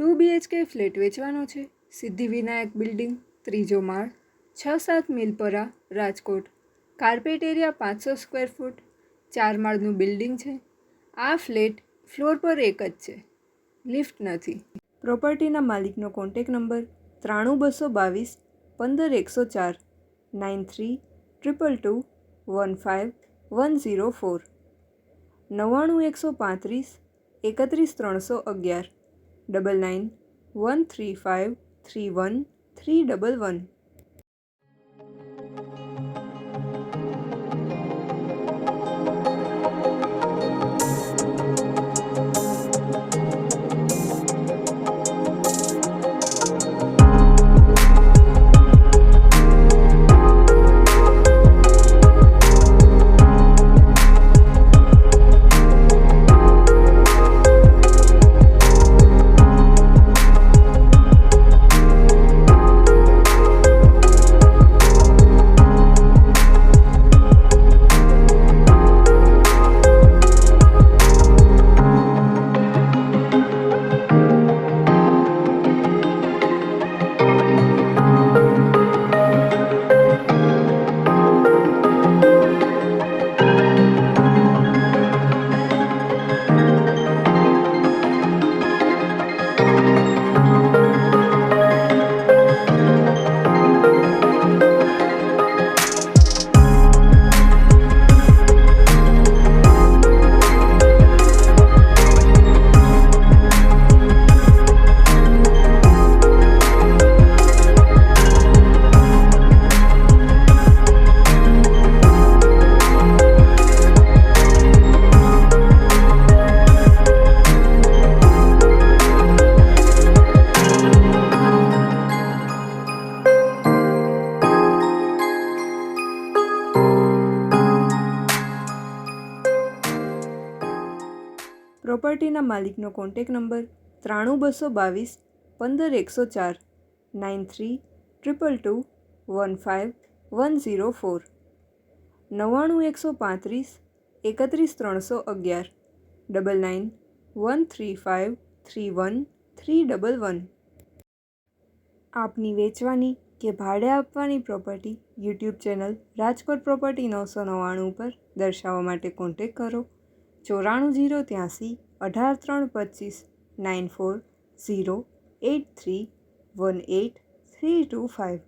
Two BHK flat વેચવાનો છે. Siddhivinayak building, ત્રીજો માળ, છ સાત મિલપરા, રાજકોટ. કાર્પેટ એરિયા પાંચસો સ્ક્વેર ફૂટ. ચાર માળનું બિલ્ડિંગ છે. આ ફ્લેટ ફ્લોર પર એક જ છે. લિફ્ટ નથી. પ્રોપર્ટીના માલિકનો કોન્ટેક નંબર ત્રાણું બસો બાવીસ પંદર એકસો ચાર nine three triple two one five one zero four. નવ્વાણું એકસો પાંત્રીસ એકત્રીસ ત્રણસો અગિયાર. Double nine one three five three one three double one પ્રોપર્ટીના માલિકનો કોન્ટેક નંબર ત્રાણું બસો બાવીસ પંદર એકસો ચાર, nine three, triple two, one five, one zero four. નવ્વાણું એકસો પાંત્રીસ, એકત્રીસ ત્રણસો અગિયાર, double nine, one three five, three one, three double one. આપની વેચવાની કે ભાડે આપવાની property YouTube channel Rajkot property નવસો નવ્વાણું પર દર્શાવવા માટે કોન્ટેક કરો. ચોરાણું જીરો ત્યાંસી અઢાર ત્રણ પચીસ nine four zero eight three one eight three two five